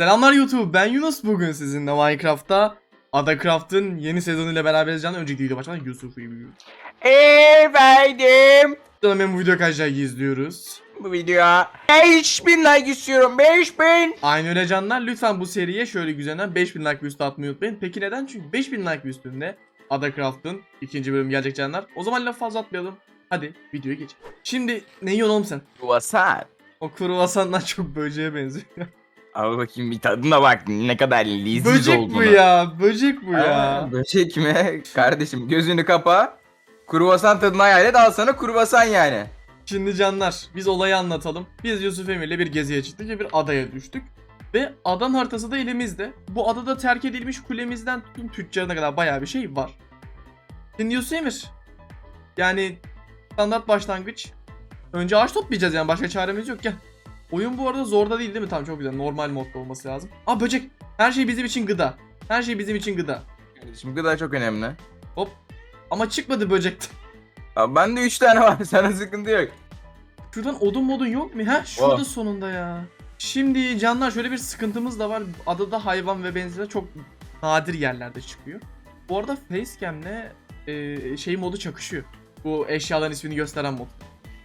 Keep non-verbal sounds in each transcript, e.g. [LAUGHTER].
Selamlar YouTube ben Yunus bugün sizinle Minecraft'ta Adacraft'ın yeni sezonuyla beraberiz canım. Önceki videoda başlamadan Yusuf'u izliyoruz. Efendim. Canım ben bu video kaç like izliyoruz. Bu videoya 5000 like istiyorum 5000. Aynı öyle canlar lütfen bu seriye şöyle güzelinden 5000 like üstü atmayı unutmayın. Peki neden? Çünkü 5000 like üstünde Adacraft'ın ikinci bölümü gelecek canlar. O zaman laf fazla atmayalım. Hadi videoya geç. Şimdi ne yiyorsun oğlum sen? Wasabi. O kruvasandan çok böceğe benziyor. [LAUGHS] Al bakayım bir tadına bak ne kadar leziz böcek olduğunu. bu ya. Böcek bu ya. böcek mi? [LAUGHS] Kardeşim gözünü kapa. Kruvasan tadına hayal et al sana kruvasan yani. Şimdi canlar biz olayı anlatalım. Biz Yusuf Emir'le bir geziye çıktık ve bir adaya düştük. Ve adanın haritası da elimizde. Bu adada terk edilmiş kulemizden tutun tüccarına kadar bayağı bir şey var. Şimdi Yusuf Emir. Yani standart başlangıç. Önce ağaç toplayacağız yani başka çaremiz yok gel. Oyun bu arada zorda değil değil mi? Tamam çok güzel normal modda olması lazım. Aa böcek. Her şey bizim için gıda. Her şey bizim için gıda. Kardeşim gıda çok önemli. Hop. Ama çıkmadı böcekten. Abi bende 3 tane var [LAUGHS] sana sıkıntı yok. Şuradan odun modun yok mu? Ha şurada Var. sonunda ya. Şimdi canlar şöyle bir sıkıntımız da var. Adada hayvan ve benzeri çok nadir yerlerde çıkıyor. Bu arada Facecam'le e, şey modu çakışıyor. Bu eşyaların ismini gösteren mod.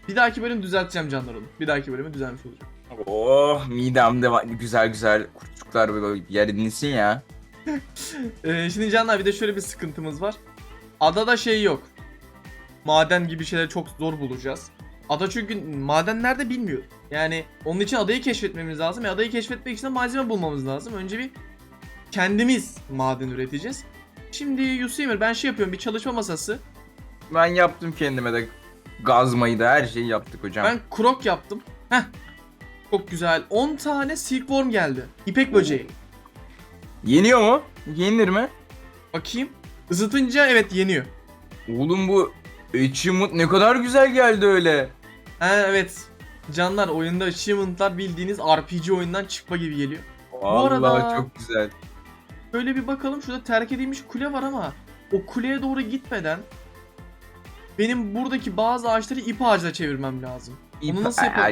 Bir dahaki bölüm düzelteceğim canlar onu. Bir dahaki bölümü düzelmiş olacak. Oh midemde güzel güzel kurtçuklar böyle yer edinsin ya. E, şimdi canlar bir de şöyle bir sıkıntımız var. Adada şey yok. Maden gibi şeyleri çok zor bulacağız. Ada çünkü maden nerede bilmiyor. Yani onun için adayı keşfetmemiz lazım. E adayı keşfetmek için de malzeme bulmamız lazım. Önce bir kendimiz maden üreteceğiz. Şimdi Yusuf Emir ben şey yapıyorum bir çalışma masası. Ben yaptım kendime de gazmayı da her şeyi yaptık hocam. Ben krok yaptım. Heh. Çok güzel. 10 tane silkworm geldi. İpek böceği. Yeniyor mu? Yenilir mi? Bakayım. Isıtınca evet yeniyor. Oğlum bu achievement ne kadar güzel geldi öyle. Ha evet. Canlar oyunda achievement'lar bildiğiniz RPG oyundan çıkma gibi geliyor. Vallahi arada- çok güzel. Şöyle bir bakalım şurada terk edilmiş kule var ama o kuleye doğru gitmeden benim buradaki bazı ağaçları ip ağacına çevirmem lazım. Onu nasıl yapalım?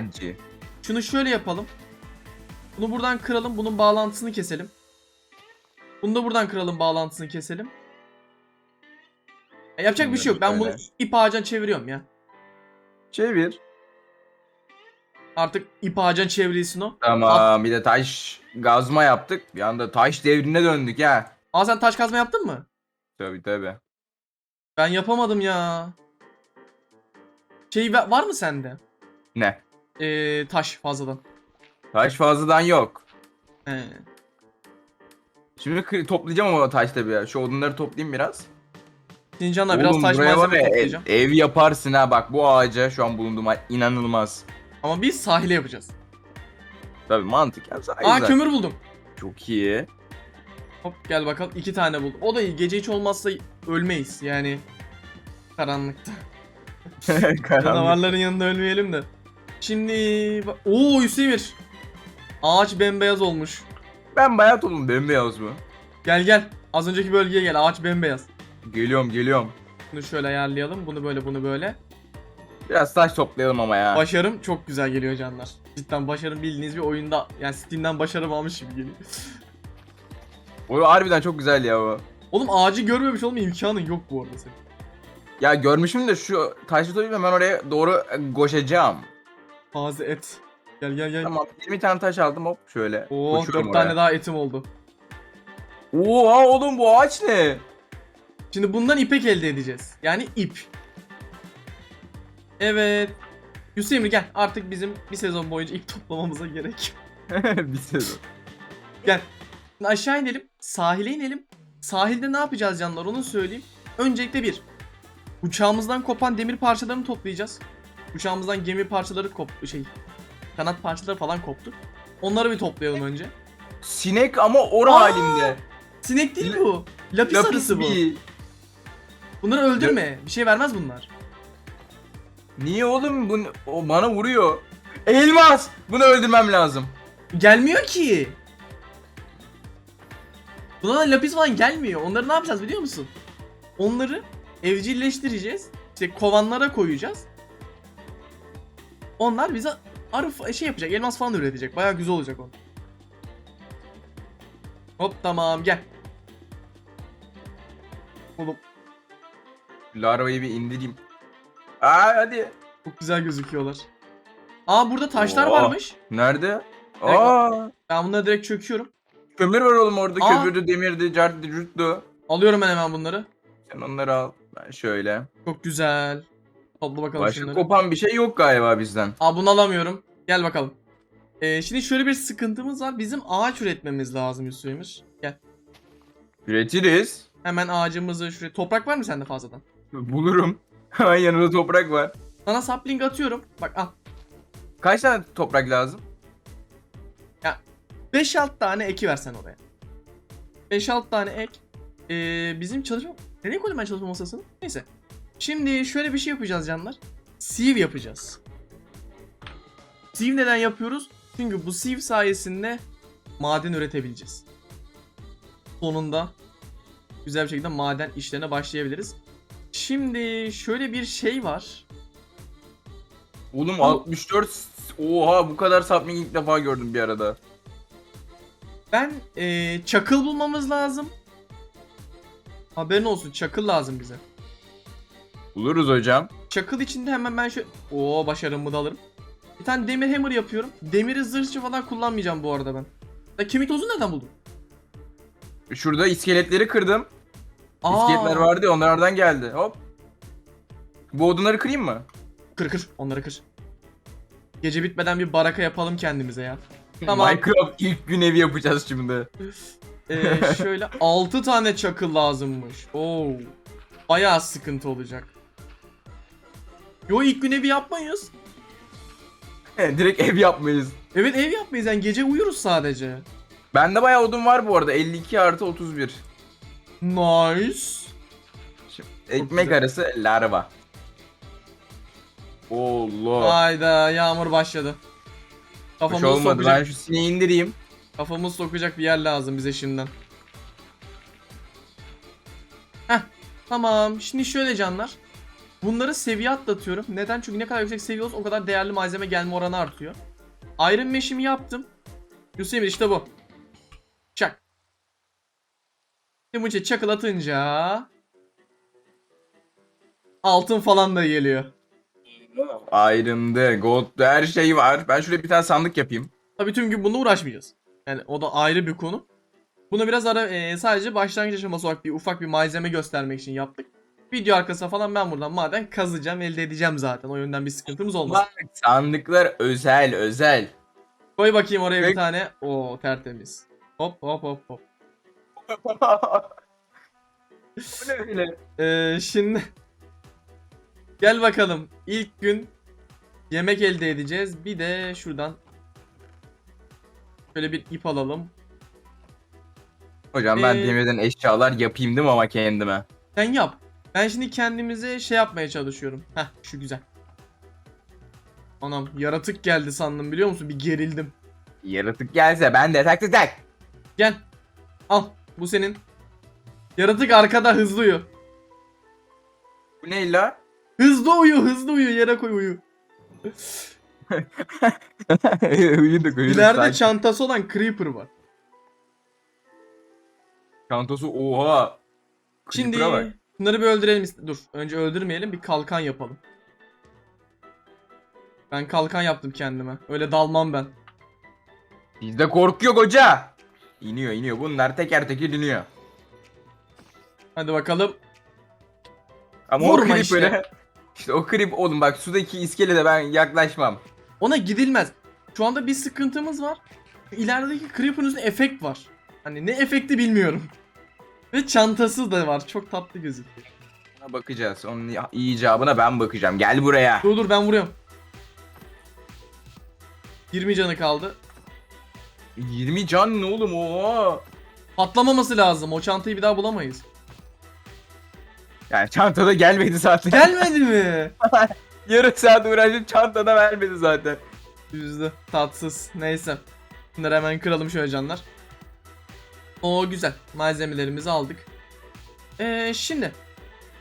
Şunu şöyle yapalım. Bunu buradan kıralım. Bunun bağlantısını keselim. Bunu da buradan kıralım. Bağlantısını keselim. E, yapacak bir şey yok. Ben bunu Böyle. ip ağacına çeviriyorum ya. Çevir. Artık ip ağacına çevrilsin o. Tamam bir de taş gazma yaptık. Bir anda taş devrine döndük ya. Aa sen taş kazma yaptın mı? Tabi tabi. Ben yapamadım ya. Şey va- var mı sende? Ne? Ee, taş fazladan. Taş fazladan yok. He. Şimdi kı- toplayacağım ama taş tabi ya. Şu odunları toplayayım biraz. Sincan'la biraz taş buraya var malzeme ya, ev, toplayacağım. ev yaparsın ha bak bu ağaca şu an bulunduğum inanılmaz. Ama biz sahile yapacağız. Tabi mantıken Aa sayılır. kömür buldum. Çok iyi. Hop gel bakalım iki tane buldum. O da iyi. Gece hiç olmazsa ölmeyiz yani. Karanlıkta. [LAUGHS] Karanlık. Canavarların yanında ölmeyelim de. Şimdi... Oo Hüseyir. Ağaç bembeyaz olmuş. Ben bayat oldum bembeyaz mı? Gel gel. Az önceki bölgeye gel. Ağaç bembeyaz. Geliyorum geliyorum. Bunu şöyle ayarlayalım. Bunu böyle bunu böyle. Biraz taş toplayalım ama ya. Başarım çok güzel geliyor canlar. Cidden başarım bildiğiniz bir oyunda. Yani Steam'den başarım almış gibi geliyor. [LAUGHS] O harbiden çok güzel ya o. Oğlum ağacı görmemiş olma imkanın yok bu arada senin. Ya görmüşüm de şu taşı toplayıp hemen oraya doğru e, koşacağım. Taze et. Gel gel gel. Tamam 20 tane taş aldım hop şöyle. Oo koşuyorum 4 tane oraya. daha etim oldu. Oha oğlum bu ağaç ne? Şimdi bundan ipek elde edeceğiz. Yani ip. Evet. Yusuf Emre gel. Artık bizim bir sezon boyunca ip toplamamıza gerek [LAUGHS] bir sezon. Gel. Şimdi aşağı inelim. Sahile inelim. Sahilde ne yapacağız canlar onu söyleyeyim. Öncelikle bir. Uçağımızdan kopan demir parçalarını toplayacağız. Uçağımızdan gemi parçaları koptu. Şey. Kanat parçaları falan koptu. Onları bir toplayalım önce. Sinek ama or Aa! halinde. Sinek değil bu. Lapis, Lapis arısı bu. bir. Bunları öldürme. Bir şey vermez bunlar. Niye oğlum bu o bana vuruyor. Elmas! Bunu öldürmem lazım. Gelmiyor ki. Buna da lapis falan gelmiyor. Onları ne yapacağız biliyor musun? Onları evcilleştireceğiz. İşte kovanlara koyacağız. Onlar bize arı şey yapacak. Elmas falan üretecek. Bayağı güzel olacak o. Hop tamam gel. Oğlum Larvayı bir indireyim. Aa hadi. çok güzel gözüküyorlar. Aa burada taşlar Oo. varmış. Nerede? Direkt- Aa. Ben bunları direkt çöküyorum. Kömür var oğlum orada. Aa. Kömürdü, demirdi, cartı, curttu. Alıyorum ben hemen bunları. Sen onları al. Ben şöyle. Çok güzel. Topla bakalım Başka şunları. kopan bir şey yok galiba bizden. Aa bunu alamıyorum. Gel bakalım. Ee, şimdi şöyle bir sıkıntımız var. Bizim ağaç üretmemiz lazım Yusuf Emir. Gel. Üretiriz. Hemen ağacımızı şuraya. Toprak var mı sende fazladan? Bulurum. [LAUGHS] Hemen yanında toprak var. Sana sapling atıyorum. Bak al. Kaç tane toprak lazım? 5-6 tane eki versen oraya. 5-6 tane ek. Ee, bizim çalışma... Nereye koydum ben çalışma masasını? Neyse. Şimdi şöyle bir şey yapacağız canlar. Sieve yapacağız. Sieve neden yapıyoruz? Çünkü bu sieve sayesinde maden üretebileceğiz. Sonunda güzel bir şekilde maden işlerine başlayabiliriz. Şimdi şöyle bir şey var. Oğlum 64 Oha bu kadar sapling ilk defa gördüm bir arada. Ben ee, çakıl bulmamız lazım. Haberin olsun çakıl lazım bize. Buluruz hocam. Çakıl içinde hemen ben şu... Oo başarımı da alırım. Bir tane demir hammer yapıyorum. Demiri zırhçı falan kullanmayacağım bu arada ben. Ya kemik tozu nereden buldun? Şurada iskeletleri kırdım. Aa, İskeletler vardı ya onlardan geldi. Hop. Bu odunları kırayım mı? Kır kır onları kır. Gece bitmeden bir baraka yapalım kendimize ya. Tamam. Minecraft ilk gün evi yapacağız şimdi. Ee, şöyle [LAUGHS] 6 tane çakıl lazımmış. Oo. Bayağı sıkıntı olacak. Yo ilk gün evi yapmayız. Direkt ev yapmayız. Evet ev yapmayız yani gece uyuruz sadece. Bende bayağı odun var bu arada. 52 artı 31. Nice. Şimdi ekmek güzel. arası larva. Allah. Hayda yağmur başladı. Hoş Kafamızı olmadı. sokacak, Ben şu sineği indireyim. kafamızı sokacak bir yer lazım bize şimdiden. Heh tamam. Şimdi şöyle canlar. Bunları seviye atlatıyorum. Neden? Çünkü ne kadar yüksek seviye olsa o kadar değerli malzeme gelme oranı artıyor. Iron Mesh'imi yaptım. Yusuf Emir işte bu. Çak. İçe çakıl atınca... Altın falan da geliyor. Ayrındı, gold'du her şey var. Ben şuraya bir tane sandık yapayım. Tabii tüm gün bununla uğraşmayacağız. Yani o da ayrı bir konu. Bunu biraz ara e, sadece başlangıç aşaması olarak bir ufak bir malzeme göstermek için yaptık. Video arkasına falan ben buradan maden kazacağım, elde edeceğim zaten. O yönden bir sıkıntımız olmaz. Bak sandıklar özel özel. Koy bakayım oraya bir tane. Oo tertemiz. Hop hop hop hop. Bu ne öyle? Ee, şimdi [LAUGHS] gel bakalım. İlk gün yemek elde edeceğiz. Bir de şuradan şöyle bir ip alalım. Hocam ben Ee, demirden eşyalar yapayım değil mi ama kendime? Sen yap. Ben şimdi kendimize şey yapmaya çalışıyorum. Heh şu güzel. Anam yaratık geldi sandım biliyor musun? Bir gerildim. Yaratık gelse ben de tak tak tak. Gel. Al. Bu senin. Yaratık arkada hızlı uyu. Bu ne la? Hızlı uyu, hızlı uyu. Yere koy uyu. [LAUGHS] uyuduk uyuduk. İleride sakin. çantası olan Creeper var. Çantası oha. Şimdi Creeper'a bak. Bunları bir öldürelim. Dur. Önce öldürmeyelim. Bir kalkan yapalım. Ben kalkan yaptım kendime. Öyle dalmam ben. Bizde korku yok hoca. İniyor iniyor. Bunlar teker teker iniyor. Hadi bakalım. Ama Vurma o creep işte. öyle. [LAUGHS] İşte o creep oğlum bak sudaki iskelede ben yaklaşmam. Ona gidilmez. Şu anda bir sıkıntımız var. İlerideki Creeper'ın üstünde efekt var. Hani ne efekti bilmiyorum. Ve çantası da var. Çok tatlı gözüküyor. Ona bakacağız. Onun icabına ben bakacağım. Gel buraya. Dur dur ben vuruyorum. 20 canı kaldı. 20 can ne oğlum oha. Patlamaması lazım. O çantayı bir daha bulamayız. Yani çantada gelmedi zaten. Gelmedi mi? [LAUGHS] Yarım saat uğraşıp çantada vermedi zaten. Yüzdü. Tatsız. Neyse. Bunları hemen kıralım şöyle canlar. O güzel. Malzemelerimizi aldık. Ee, şimdi.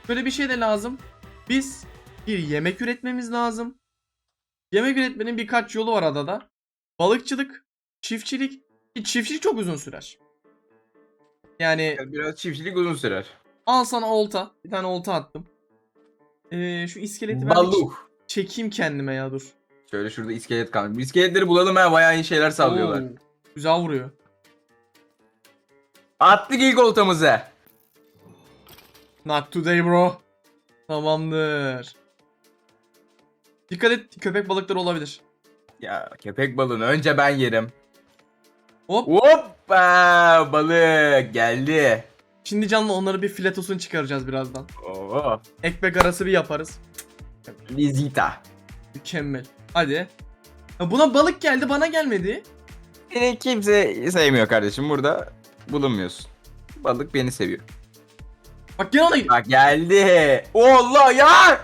Böyle bir şey de lazım. Biz bir yemek üretmemiz lazım. Yemek üretmenin birkaç yolu var adada. Balıkçılık, çiftçilik. Ki Çiftçilik çok uzun sürer. Yani Biraz çiftçilik uzun sürer. al sana olta. Bir tane olta attım. Ee, şu iskeleti ben çekeyim kendime ya dur. Şöyle şurada iskelet kalmış. İskeletleri bulalım ha bayağı iyi şeyler sağlıyorlar. Oo, güzel vuruyor. Attık ilk oltamızı. Not today bro. Tamamdır. Dikkat et köpek balıkları olabilir. Ya köpek balığını önce ben yerim. Hop. Hoppa balık geldi. Şimdi canlı onları bir filetosunu çıkaracağız birazdan. Oo. Ekmek arası bir yaparız. Vizita. Mükemmel. Hadi. Ha, buna balık geldi bana gelmedi. Seni kimse sevmiyor kardeşim burada bulunmuyorsun. Balık beni seviyor. Bak ona gidiyor. Bak geldi. Allah ya.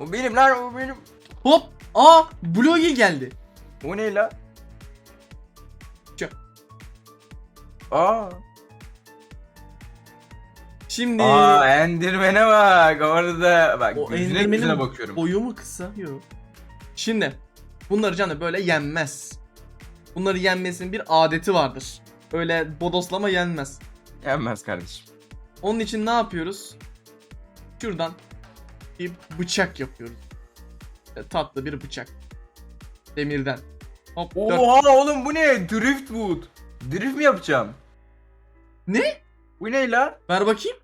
O benim lan o benim. Hop. Aa Blue geldi. O ne la? Şu. Aa. Şimdi Aa Enderman'e bak orada. Bak o Enderman'in yüzüne bakıyorum. boyu mu kısa? Yok. Şimdi bunları canı böyle yenmez. Bunları yenmesinin bir adeti vardır. Öyle bodoslama yenmez. Yenmez kardeşim. Onun için ne yapıyoruz? Şuradan bir bıçak yapıyoruz. Tatlı bir bıçak. Demirden. Hop dört. Oha oğlum bu ne? Driftwood. Drift mi yapacağım? Ne? Bu ne la? Ver bakayım.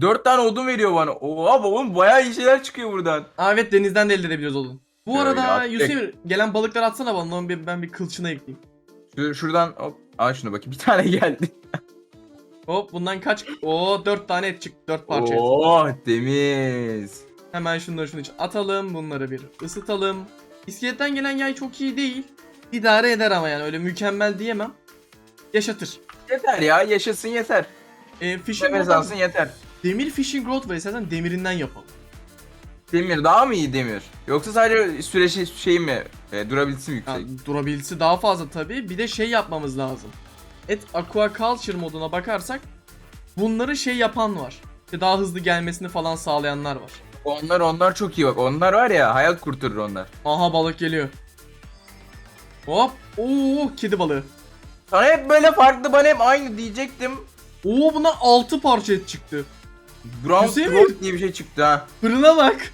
Dört tane odun veriyor bana. Oha oğlum bayağı iyi şeyler çıkıyor buradan. Aa, evet denizden de elde edebiliyoruz oğlum. Bu Şöyle arada. Yusuf gelen balıklar atsana bana. Onu bir, ben bir kılçına ekleyeyim. Şur- şuradan hop. Al şunu bakayım. Bir tane [LAUGHS] geldi. Hop bundan kaç? Oo 4 tane et çıktı. 4 parça et. Oh temiz. Hemen şunları şunu için atalım. Bunları bir ısıtalım. İskeletten gelen yay çok iyi değil. İdare eder ama yani öyle mükemmel diyemem. Yaşatır. Yeter ya yaşasın yeter. E, fishing Nefes rod'dan- alsın yeter. demir fishing rod var. İstersen demirinden yapalım. Demir daha mı iyi demir? Yoksa sadece süre şey, şey mi? E, durabilitesi yüksek? durabilisi daha fazla tabii. Bir de şey yapmamız lazım. Et aquaculture moduna bakarsak bunları şey yapan var. İşte daha hızlı gelmesini falan sağlayanlar var. Onlar onlar çok iyi bak. Onlar var ya hayat kurtarır onlar. Aha balık geliyor. Hop. Oo kedi balığı. Sana hep böyle farklı bana hep aynı diyecektim. Oo buna 6 parça et çıktı. Brown throat diye bir şey çıktı ha. Fırına bak.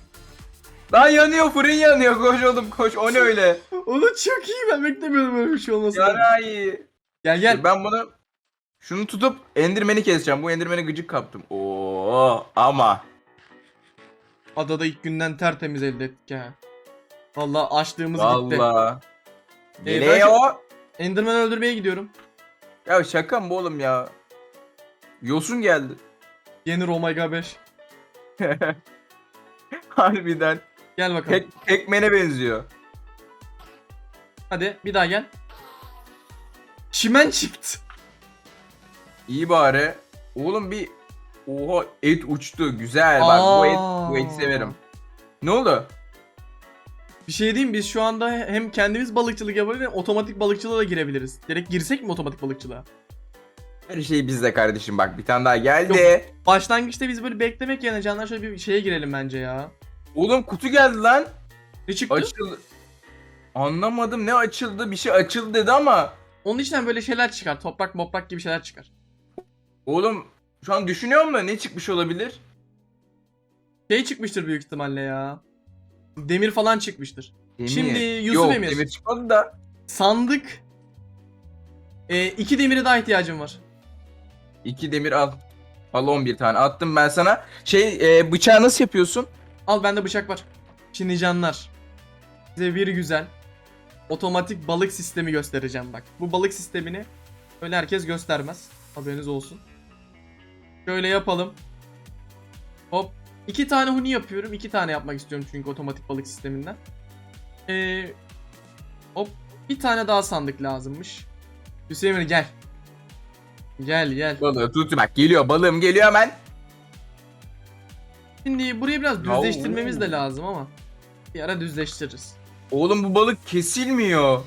Lan yanıyor fırın yanıyor koş oğlum koş o ne öyle. Onu çok iyi ben beklemiyordum böyle bir şey olmasını. Yarayı. Gel gel. Ben bunu şunu tutup Enderman'i keseceğim. Bu Enderman'e gıcık kaptım. Oo ama. Adada ilk günden tertemiz elde ettik ha. Vallahi açlığımız gitti. Valla. Ee, Geliyor. Enderman öldürmeye gidiyorum. Ya şaka mı bu oğlum ya? Yosun geldi. Yenir Omega [LAUGHS] 5. Harbiden. Gel bakalım. Pek, pekmene benziyor. Hadi bir daha gel. Çimen çıktı. İyi bari. Oğlum bir Oha et uçtu. Güzel. Bak bu et bu eti severim. Ne oldu? Bir şey diyeyim biz şu anda hem kendimiz balıkçılık yapabiliriz hem otomatik balıkçılığa da girebiliriz. Direkt girsek mi otomatik balıkçılığa? Her şey bizde kardeşim bak bir tane daha geldi. Başlangıçta biz böyle beklemek yerine canlar şöyle bir şeye girelim bence ya. Oğlum kutu geldi lan. Ne çıktı? Açıldı. Anlamadım ne açıldı bir şey açıldı dedi ama. Onun içinden böyle şeyler çıkar. Toprak moprak gibi şeyler çıkar. Oğlum şu an düşünüyorum da ne çıkmış olabilir? Şey çıkmıştır büyük ihtimalle ya. Demir falan çıkmıştır. Demir. Şimdi Yusuf Yok, Emir. demir çıkmadı da. Sandık. Ee, iki demire daha ihtiyacım var. İki demir al. Al 11 tane attım ben sana. Şey e, bıçağı nasıl yapıyorsun? Al bende bıçak var. Şimdi canlar. Size bir güzel otomatik balık sistemi göstereceğim bak. Bu balık sistemini öyle herkes göstermez. Haberiniz olsun. Şöyle yapalım. Hop. İki tane huni yapıyorum. İki tane yapmak istiyorum çünkü otomatik balık sisteminden. Ee, hop. Bir tane daha sandık lazımmış. Hüseyin gel. Gel gel. Balığı tut bak geliyor balığım geliyor hemen. Şimdi burayı biraz Ya, düzleştirmemiz de lazım ama bir ara düzleştiririz. Oğlum bu balık kesilmiyor.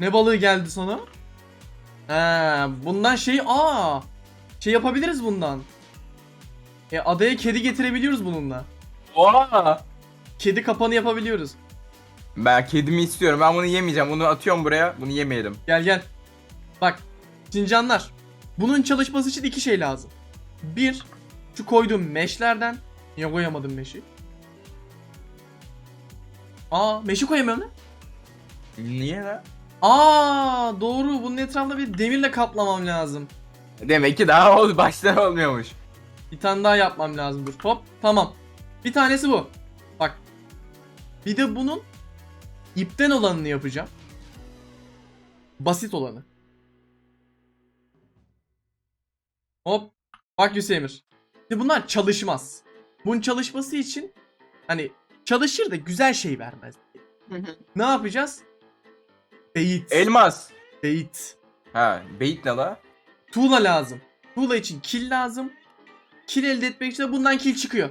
Ne balığı geldi sana? He, bundan şey aa şey yapabiliriz bundan. E, adaya kedi getirebiliyoruz bununla. Oha. Kedi kapanı yapabiliyoruz. Ben kedimi istiyorum. Ben bunu yemeyeceğim. Bunu atıyorum buraya. Bunu yemeyelim. Gel gel. Bak. Sincanlar. Bunun çalışması için iki şey lazım. Bir, şu koyduğum meşlerden. Niye koyamadım meşi? Aa meşi koyamıyorum lan. Niye lan? Aa doğru bunun etrafında bir demirle kaplamam lazım. Demek ki daha ol baştan olmuyormuş. Bir tane daha yapmam lazım dur. Hop tamam. Bir tanesi bu. Bak. Bir de bunun ipten olanını yapacağım. Basit olanı. Hop. Bak Hüseyin'ir. Şimdi bunlar çalışmaz. Bunun çalışması için hani çalışır da güzel şey vermez. Ne yapacağız? Beyit. Elmas. Beyit. Ha, beyit ne la? Tuğla lazım. Tuğla için kil lazım. Kil elde etmek için de bundan kil çıkıyor.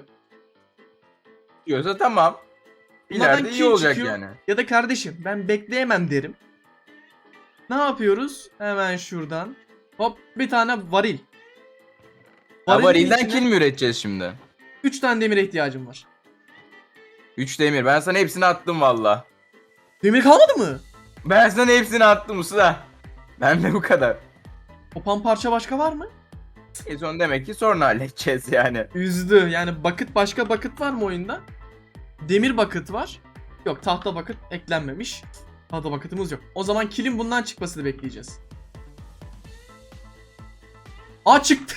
Diyorsa tamam. İleride iyi kil olacak çıkıyor. yani. Ya da kardeşim ben bekleyemem derim. Ne yapıyoruz? Hemen şuradan. Hop bir tane varil. Varilin varilden içine kil mi üreteceğiz şimdi? 3 tane demire ihtiyacım var. 3 demir. Ben sana hepsini attım valla. Demir kalmadı mı? Ben sana hepsini attım usta. Ben de bu kadar. Kopan parça başka var mı? E son demek ki sonra halledeceğiz yani. Üzdü. Yani bakıt başka bakıt var mı oyunda? Demir bakıt var. Yok tahta bakıt eklenmemiş. Tahta bakıtımız yok. O zaman kilin bundan çıkmasını bekleyeceğiz. Aa çıktı.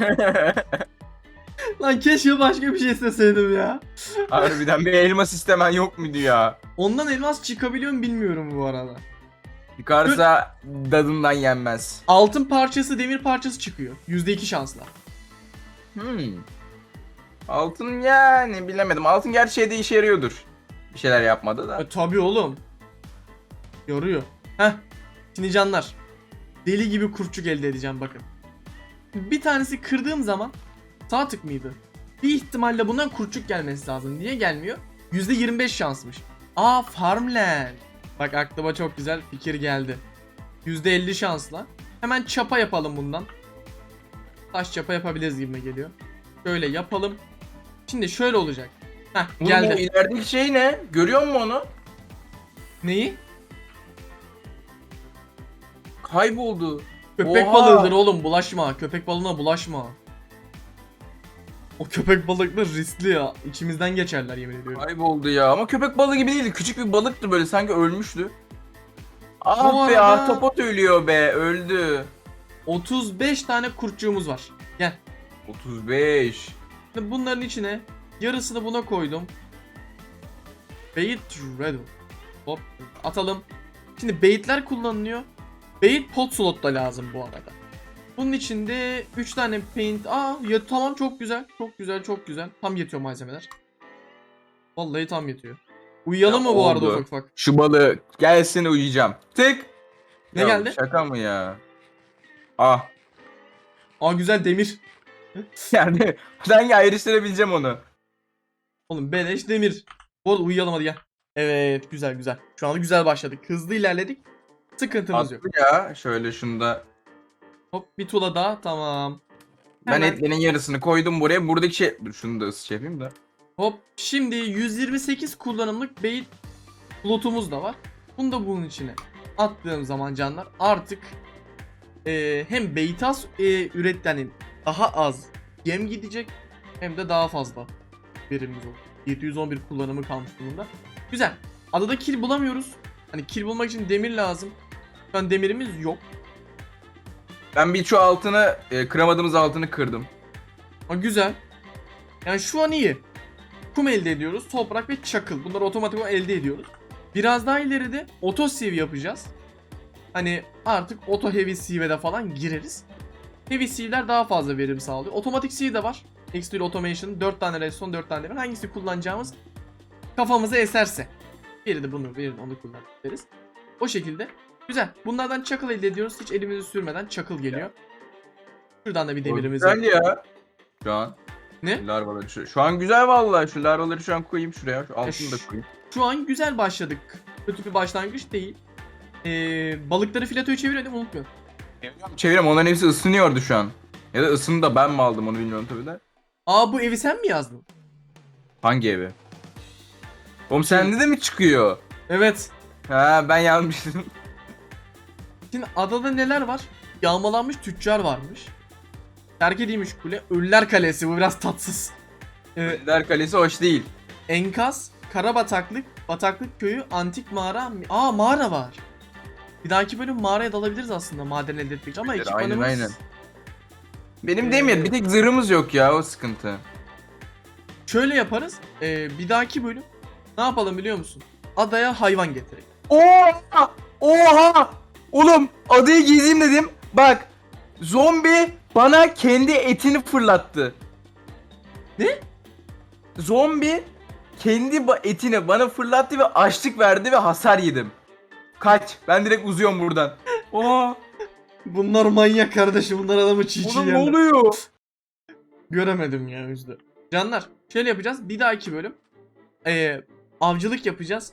[LAUGHS] Lan keşke başka bir şey isteseydim ya. Harbiden bir elmas istemen yok muydu ya? Ondan elmas çıkabiliyor mu bilmiyorum bu arada. Çıkarsa dadından yenmez. Altın parçası demir parçası çıkıyor. %2 şansla. Hmm. Altın yani bilemedim. Altın gerçi şeyde işe yarıyordur. Bir şeyler yapmadı da. E tabi oğlum. Yoruyor. Heh. Şimdi canlar. Deli gibi kurtçuk elde edeceğim bakın. Bir tanesi kırdığım zaman sağ tık mıydı? Bir ihtimalle bundan kurtçuk gelmesi lazım. Niye gelmiyor? %25 şansmış. Aa farmland. Bak aklıma çok güzel fikir geldi. %50 şansla. Hemen çapa yapalım bundan. Taş çapa yapabiliriz gibi geliyor. Şöyle yapalım. Şimdi şöyle olacak. Heh Oğlum geldi. o ilerideki şey ne? Görüyor musun onu? Neyi? Kayboldu. Köpek Oha! balığıdır oğlum bulaşma. Köpek balığına bulaşma. O köpek balıkları riskli ya. İçimizden geçerler yemin ediyorum. Kayboldu ya. Ama köpek balığı gibi değildi. Küçük bir balıktı böyle sanki ölmüştü. Bu Ah be arada- ahtapot ölüyor be. Öldü. 35 tane kurtçuğumuz var. Gel. 35. Şimdi bunların içine yarısını buna koydum. Bait Red. Hop atalım. Şimdi baitler kullanılıyor. Bait pot slot da lazım bu arada. Bunun içinde 3 tane paint. Aa ya tamam çok güzel. Çok güzel çok güzel. Tam yetiyor malzemeler. Vallahi tam yetiyor. Uyuyalım Ya mı bu arada oldu. ufak ufak? Şu balığı gelsin uyuyacağım. Tık. Ne Ya geldi? Şaka mı ya? Ah. Aa güzel demir. [LAUGHS] Yani hangi ayrıştırabileceğim onu? Oğlum beleş demir. Bu arada uyuyalım hadi gel. Evet güzel güzel. Şu anda güzel başladık. Hızlı ilerledik. Sıkıntımız yok. Attı ya. Şöyle şunu da. Hop bir tula daha tamam. Ben Hemen- etlerin yarısını koydum buraya. Buradaki şey... Dur şunu da ısı şey yapayım da. Hop şimdi 128 kullanımlık bait slotumuz da var. Bunu da bunun içine attığım zaman canlar artık eee, hem beytas e, üret yani daha az gem gidecek hem de daha fazla verimimiz olur. 711 kullanımı kalmış bunun da. Güzel. Adada kill bulamıyoruz. Hani kill bulmak için demir lazım. Şu an demirimiz yok. Ben bir şu altını, e, kıramadığımız altını kırdım. Ha, güzel. Yani şu an iyi. Kum elde ediyoruz. Toprak ve çakıl. Bunları otomatik elde ediyoruz. Biraz daha ileride auto sieve yapacağız. Hani artık auto heavy sieve'e de falan gireriz. Heavy sieve'ler daha fazla verim sağlıyor. Otomatik sieve de var. Extreme Automation 4 tane redstone 4 tane demir. Hangisi kullanacağımız kafamıza eserse. Biri de bunu, biri de onu kullanırız. O şekilde. Güzel. Bunlardan çakıl elde ediyoruz. Hiç elimizi sürmeden çakıl geliyor. Şuradan da bir demirimiz var. Güzel ya. Şu an. Ne? Larvaları şu, şu an güzel vallahi. Şu larvaları şu an koyayım şuraya. Şu altını da koyayım. Şu an güzel başladık. Kötü bir başlangıç değil. Ee, balıkları filetoya çevirelim unutmuyorum. Çevirem onların hepsi ısınıyordu şu an. Ya da ısını da ben mi aldım onu bilmiyorum tabii de. Aa bu evi sen mi yazdın? Hangi evi? Oğlum sende de mi çıkıyor? Evet. Ha ben yazmıştım. Şimdi adada neler var? yağmalanmış tüccar varmış. Terk edilmiş kule. Ölüler Kalesi bu biraz tatsız. Ee, Ölüler Kalesi hoş değil. enkaz, kara bataklık, bataklık köyü, antik mağara. Aa mağara var. Bir dahaki bölüm mağaraya dalabiliriz aslında maden elde etmek için ama Aynen, ekipmanımız... aynen. Benim Ee, demeyelim bir tek zırhımız yok ya o sıkıntı. Şöyle yaparız. Ee, bir dahaki bölüm ne yapalım biliyor musun? Adaya hayvan getirelim. Oha! Oha! Oğlum adayı gezeyim dedim. Bak zombi bana kendi etini fırlattı. Ne? Zombi kendi etini bana fırlattı ve açlık verdi ve hasar yedim. Kaç. Ben direkt uzuyorum buradan. [LAUGHS] Oha! Bunlar manyak kardeşim. Bunlar adamı çiğ çiğ Oğlum ne yerler. oluyor? Göremedim ya üzdü. Canlar şöyle yapacağız. Bir dahaki bölüm ee, avcılık yapacağız.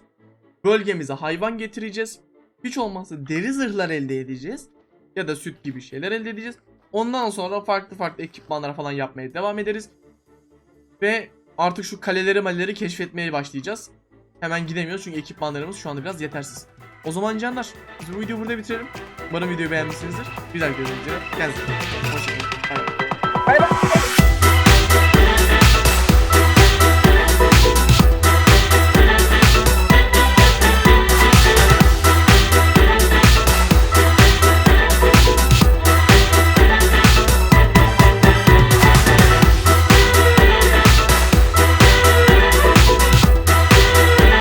Bölgemize hayvan getireceğiz. Hiç olmazsa deri zırhlar elde edeceğiz. Ya da süt gibi şeyler elde edeceğiz. Ondan sonra farklı farklı ekipmanlar falan yapmaya devam ederiz. Ve artık şu kaleleri maleleri keşfetmeye başlayacağız. Hemen gidemiyoruz çünkü ekipmanlarımız şu anda biraz yetersiz. O zaman canlar biz bu videoyu burada bitirelim. Umarım videoyu beğenmişsinizdir. Güzel görüşmek üzere. Kendinize iyi bakın. Hoşçakalın.